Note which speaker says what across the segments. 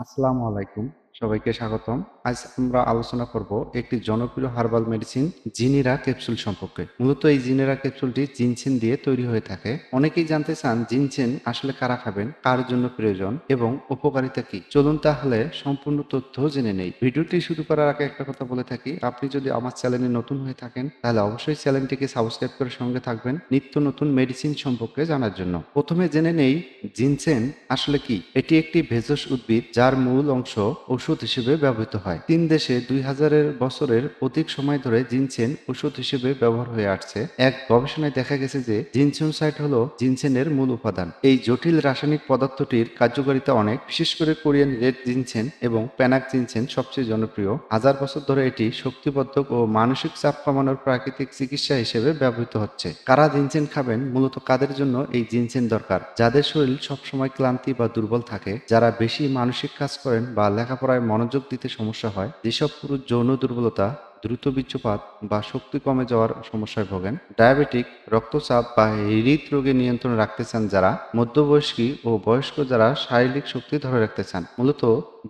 Speaker 1: আসসালামু আলাইকুম। সবাইকে স্বাগতম। আজ আমরা আলোচনা করব একটি জনপ্রিয় হার্বাল মেডিসিন জিনিরা ক্যাপসুল সম্পর্কে। মূলত এই জিনেরা ক্যাপসুলটি জিনসেন দিয়ে তৈরি হয়ে থাকে। অনেকেই জানতে চান জিনসেন আসলে কারা খাবেন, কার জন্য প্রয়োজন এবং উপকারিতা কি। চলুন তাহলে সম্পূর্ণ তথ্য জেনে নেই। ভিডিওটি শুরু করার আগে একটা কথা বলে থাকি, আপনি যদি আমার চ্যানেলে নতুন হয়ে থাকেন, তাহলে অবশ্যই চ্যানেলটিকে সাবস্ক্রাইব করে সঙ্গে থাকবেন নিত্য নতুন মেডিসিন সম্পর্কে জানার জন্য। প্রথমে জেনে নেই জিনসেন আসলে কি। এটি একটি ভেষজ উদ্ভিদ যার মূল অংশ ওষুধ হিসেবে ব্যবহৃত হয়। তিন দেশে দুই হাজারের বছরের অধিক সময় ধরে জিনসেন ওষুধ হিসেবে ব্যবহার হয়ে আসছে। এক গবেষণায় দেখা গেছে যে জিনসেনসাইড হল জিনসেনের মূল উপাদান। এই জটিল রাসায়নিক পদার্থটির কার্যকারিতা অনেক। বিশেষ করে কোরিয়ান রেড জিনসেন এবং প্যানাক জিনসেন সবচেয়ে জনপ্রিয়। হাজার বছর ধরে এটি শক্তিবর্ধক ও মানসিক চাপ কমানোর প্রাকৃতিক চিকিৎসা হিসেবে ব্যবহৃত হচ্ছে। কারা জিনসেন খাবেন? মূলত কাদের জন্য এই জিনসেন দরকার? যাদের শরীর সবসময় ক্লান্তি বা দুর্বল থাকে, যারা বেশি মানসিক কাজ করেন বা লেখাপড়ায় মনোযোগ দিতে সমস্যা হয়। যেসব পুরুষ যৌন দুর্বলতা, দ্রুত বীর্যপাত বা শক্তি কমে যাওয়ার সমস্যায় ভোগেন। ডায়াবেটিক, রক্তচাপ বা হৃদরোগে নিয়ন্ত্রণ রাখতে চান যারা, মধ্যবয়স্কী ও বয়স্ক যারা শারীরিক শক্তি ধরে রাখতে চান। মূলত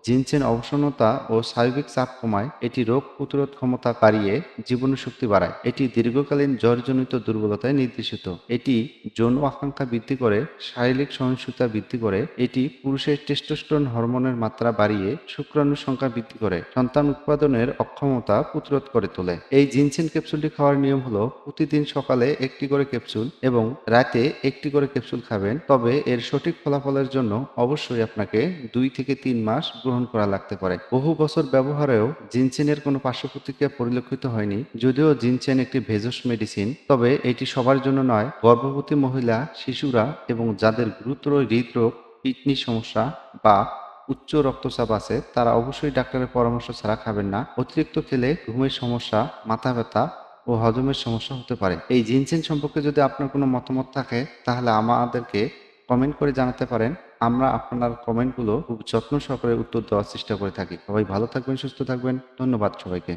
Speaker 1: জিনসেন অবসন্নতা ও স্বাভাবিক চাপ কমায়, এটি রোগ প্রতিরোধ ক্ষমতা বাড়িয়ে জীবন শক্তি বাড়ায়। এটি দীর্ঘকালীন জ্বরজনিত দুর্বলতায় নির্দেশিত। এটি যৌন আকাঙ্ক্ষা বৃদ্ধি করে, শারীরিক সহিংসতা বৃদ্ধি করে, এটি পুরুষের টেস্টোস্টেরন হরমোনের মাত্রা বাড়িয়ে শুক্রাণুর সংখ্যা বৃদ্ধি করে, সন্তান উৎপাদনের অক্ষমতা প্রতিরোধ করে তোলে। এই জিনসেন ক্যাপসুলটি খাওয়ার নিয়ম হলো, প্রতিদিন সকালে একটি করে ক্যাপসুল এবং রাতে একটি করে ক্যাপসুল খাবেন। তবে এর সঠিক ফলাফলের জন্য অবশ্যই আপনাকে দুই থেকে তিন মাস গ্রহণ করা লাগতে পারে। বহু বছর ব্যবহারেও জিনসেনের কোনো পার্শ্ব প্রতিক্রিয়া পরিলক্ষিত হয়নি, যদিও জিনসেন একটি ভেজস মেডিসিন, তবে এটি সবার জন্য নয়। গর্ভবতী মহিলা, শিশুরা এবং যাদের গুরুতর হৃদরোগ, কিডনি সমস্যা বা উচ্চ রক্তচাপ আছে, তারা অবশ্যই ডাক্তারের পরামর্শ ছাড়া খাবেন না। অতিরিক্ত খেলে ঘুমের সমস্যা, মাথা ব্যথা ও হজমের সমস্যা হতে পারে। এই জিনসেন সম্পর্কে যদি আপনার কোনো মতামত থাকে, তাহলে আমাদেরকে কমেন্ট করে জানাতে পারেন। আমরা আপনার কমেন্টগুলো খুব যত্ন সহকারে উত্তর দেওয়ার চেষ্টা করে থাকি। সবাই ভালো থাকবেন, সুস্থ থাকবেন। ধন্যবাদ সবাইকে।